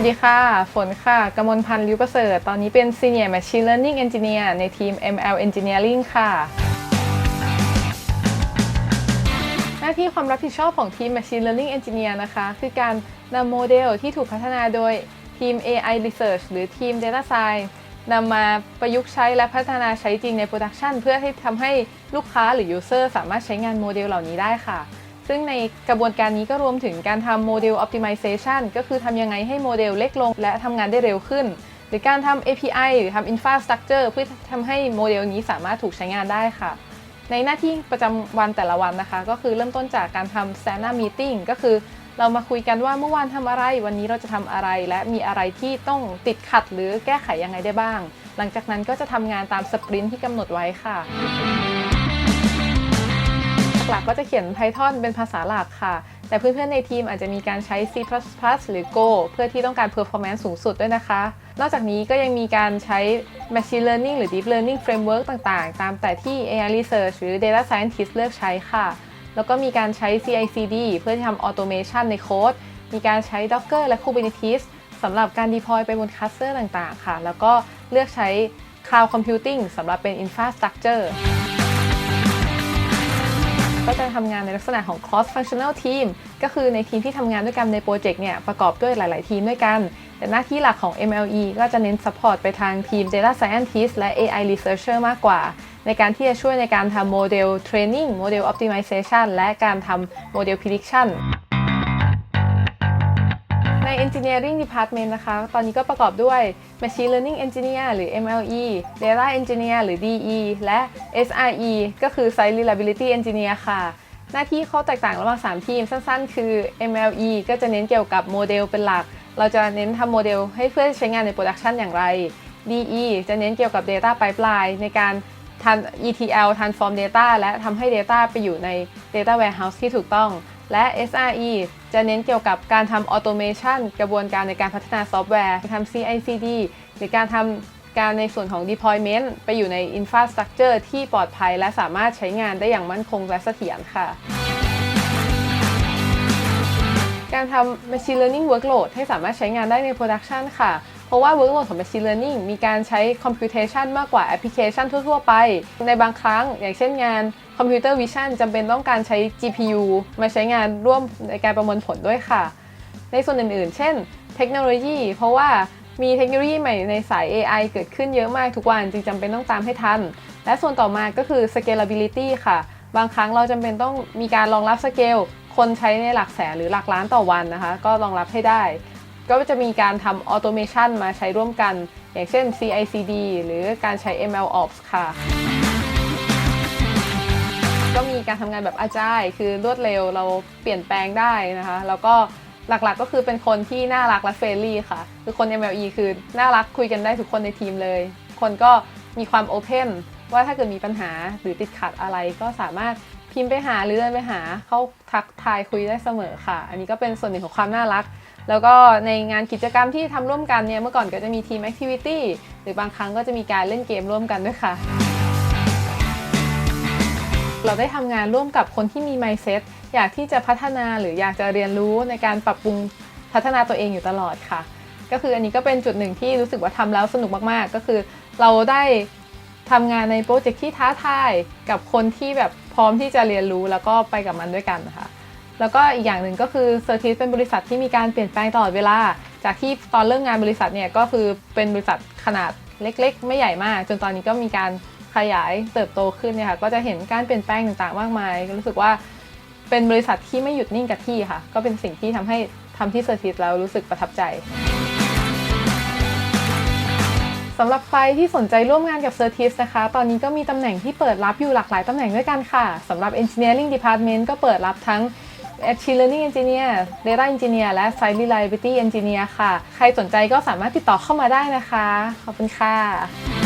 วัสดีค่ะ ฝนค่ะ กมลพันธ์ลิวประเสริฐ ตอนนี้เป็น Senior Machine Learning Engineer ในทีม ML Engineering ค่ะ หน้าที่ความรับผิดชอบของทีม Machine Learning Engineer นะคะ คือการนำโมเดลที่ถูกพัฒนาโดยทีม AI Research หรือทีม Data Science นำมาประยุกต์ใช้และพัฒนาใช้จริงใน Production เพื่อให้ทำให้ลูกค้าหรือ User สามารถใช้งานโมเดลเหล่านี้ได้ค่ะ ซึ่งในกระบวนการนี้ก็รวมถึงการทำโมเดล Optimization ก็คือทำยังไงให้โมเดลเล็กลง และทำงานได้เร็วขึ้น หรือการทำ API หรือทำ Infrastructure เพื่อทำให้โมเดลนี้สามารถถูกใช้งานได้ค่ะ ในหน้าที่ประจำวันแต่ละวันนะคะ ก็คือเริ่มต้นจากการทำ Standard Meeting ก็คือเรามาคุยกันว่าเมื่อวานทำอะไร วันนี้เราจะทำอะไร และมีอะไรที่ต้องติดขัดหรือแก้ไขยังไงได้บ้าง หลังจากนั้นก็จะทำงานตามสปรินที่กำหนดไว้ค่ะ หลักๆ ก็จะเขียน Python เป็นภาษาหลักค่ะ แต่เพื่อนๆ ในทีมอาจจะมีการใช้ C++ หรือ Go เพื่อที่ต้องการ performance สูงสุดด้วยนะคะ นอกจากนี้ก็ยังมีการใช้ Machine Learning หรือ Deep Learning Framework ต่างๆ ตามแต่ที่ AI Research หรือ Data Scientist เลือกใช้ค่ะ แล้วก็มีการใช้ CI/CD เพื่อที่ทำ automation ในโค้ด มีการใช้ Docker และ Kubernetes สำหรับการ deploy ไปบน cluster ต่างๆ ค่ะ แล้วก็เลือกใช้ Cloud Computing สำหรับเป็น infrastructure ก็จะทำงานในลักษณะของ cross functional team ก็คือในทีมที่ทำงานด้วยกันในโปรเจกต์เนี่ยประกอบด้วยหลาย ๆ ทีมด้วยกัน แต่หน้าที่หลักของ MLE ก็จะเน้น support ไปทางทีม data scientist และ AI researcher มากกว่า ในการที่จะช่วยในการทำโมเดล training โมเดล optimization และการทำโมเดล prediction ใน Engineering Department นะคะ ตอนนี้ก็ประกอบด้วย Machine Learning Engineer หรือ MLE Data Engineer หรือ DE และ SRE ก็คือ Site Reliability Engineer ค่ะ หน้าที่ข้อแตกต่างระหว่าง 3 ทีมสั้นๆ คือ MLE ก็จะเน้นเกี่ยวกับโมเดลเป็นหลัก เราจะเน้นทำโมเดลให้เพื่อใช้งานใน Production อย่างไร DE จะเน้นเกี่ยวกับ Data Pipeline ในการทัน ETL transform data และทำให้ Data ไปอยู่ใน Data Warehouse ที่ถูกต้อง และ SRE จะเน้นเกี่ยวกับการทำ automation กระบวนการในการพัฒนาซอฟต์แวร์ทำ CI/CD หรือการทำการในส่วนของ deployment ไปอยู่ใน infrastructure ที่ปลอดภัย และสามารถใช้งานได้อย่างมั่นคงและเสถียรค่ะการทำ machine learning workload ให้สามารถใช้งานได้ใน production ค่ะ เพราะว่า workload ของ machine learning มีการใช้ computation มากกว่า application ทั่ว ๆ ไป ในบางครั้งอย่างเช่นงาน computer vision จำเป็นต้องการใช้ GPU มาใช้งานร่วมในการประมวลผลด้วยค่ะ ในส่วนอื่นๆ เช่น เทคโนโลยี เพราะว่ามีเทคโนโลยีใหม่ในสาย AI เกิดขึ้นเยอะมากทุกวันจึงจำเป็นต้องตามให้ทัน และส่วนต่อมาก็คือ scalability ค่ะ บางครั้งเราจำเป็นต้องมีการรองรับสเกลคนใช้ในหลักแสนหรือหลักล้านต่อวันนะคะ ก็รองรับให้ได้ ก็จะมีการทำ automation มาใช้ร่วมกัน อย่างเช่น CI/CD หรือการใช้ MLOps ค่ะ ก็มีการทำงานแบบอาจายคือรวดเร็วเราเปลี่ยนแปลงได้นะคะ แล้วก็หลักๆก็คือเป็นคนที่น่ารักและเฟรนลี่ค่ะ คือคน MLE คือน่ารักคุยกันได้ทุกคนในทีมเลย คนก็มีความโอเพนว่าถ้าเกิดมีปัญหาหรือติดขัดอะไรก็สามารถพิมพ์ไปหาหรือเดินไปหา เข้าทักทายคุยได้เสมอค่ะ อันนี้ก็เป็นส่วนหนึ่งของความน่ารัก แล้วก็ในงานกิจกรรมที่ทำร่วมกันเนี่ยเมื่อก่อนก็จะมีทีมแอคทิวิตี้หรือบางครั้งก็จะมีการเล่นเกมร่วมกันด้วยค่ะ เราได้ทำงานร่วมกับคนที่มี mindset อยากที่จะพัฒนาหรืออยากจะเรียนรู้ในการปรับปรุงพัฒนาตัวเองอยู่ตลอดค่ะ ก็คืออันนี้ก็เป็นจุดหนึ่งที่รู้สึกว่าทำแล้วสนุกมากๆ ก็คือเราได้ทำงานในโปรเจกต์ที่ท้าทายกับคนที่แบบพร้อมที่จะเรียนรู้แล้วก็ไปกับมันด้วยกันนะคะ แล้วก็อีกอย่างหนึ่งก็คือเซอร์ทิสเป็นบริษัทที่มีการเปลี่ยนแปลงตลอดเวลา จากที่ตอนเริ่มงานบริษัทเนี่ยก็คือเป็นบริษัทขนาดเล็ก ๆ ไม่ใหญ่มาก จนตอนนี้ก็มีการขยายเติบโตขึ้นเนี่ยค่ะก็จะเห็นการเปลี่ยนแปลงต่างๆมากมายรู้สึกว่าเป็นบริษัทที่ไม่หยุดนิ่งกับที่ค่ะ ก็เป็นสิ่งที่ทำให้ทำที่เซอร์ทิสแล้วรู้สึกประทับใจสำหรับใครที่สนใจร่วมงานกับ c e r t i s นะคะ ตอนนี้ก็มีตำแหน่งที่เปิดรับอยู่หลากหลายตำแหน่งด้วยกันค่ะ สำหรับ Engineering Department ก็เปิดรับทั้ง Machine Learning Engineer Data Engineer และ Site Reliability Engineer ค่ะ ใครสนใจก็สามารถติดต่อเข้ามาได้นะคะ ขอบคุณค่ะ